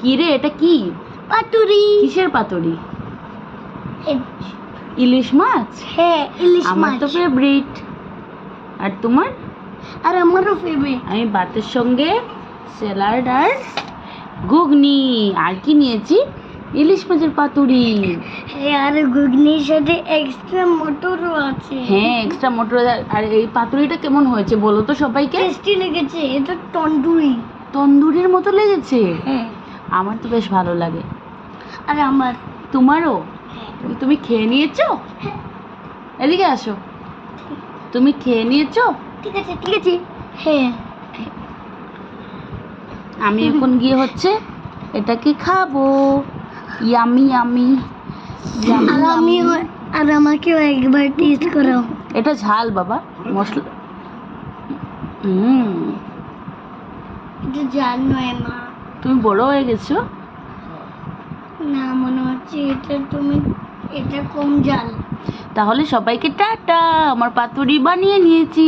কি রে এটা কি? পাতুরি। কিসের পাতুরি? ইলিশ মাছ? হ্যাঁ ইলিশ মাছ। আমার তো ফেভারিট আর তোমার? আর আমারও ফেভারিট আমি ভাতের সঙ্গে স্যালাড আর ঘুগনি। আর কি নিয়েছি? ইলিশ মাছের পাতুরি। হ্যাঁ আর ঘুগনির সাথে এক্সট্রা মটরও আছে। হ্যাঁ এক্সট্রা মটর। আর এই পাতুরিটা কেমন হয়েছে বলো তো সবাইকে? টেস্টি লেগেছে এটা তন্দুরি। তন্দুরির মতো লেগেছে? হ্যাঁ। আমার তো বেশ ভালো লাগে। আর আমার তোমারও? হ্যাঁ। তুমি খেয়ে নিয়েছো? এদিকে আসো। তুমি খেয়ে নিয়েছো? ঠিক আছে ঠিক আছে। হ্যাঁ। আমি এখন গিয়ে হচ্ছে এটাকে খাব? ইয়ামি ইয়ামি আর আমি আর আমাকেও একবার টেস্ট করাও। এটা ঝাল বাবা মশলা হুম। এটা জান নয় মা। তুমি বড় হয়ে গেছো? না মনে হচ্ছে এটা তুমি এটা কম জাল। তাহলে সবাইকে টাটা আমার পাতুরি বানিয়ে নিয়েছি।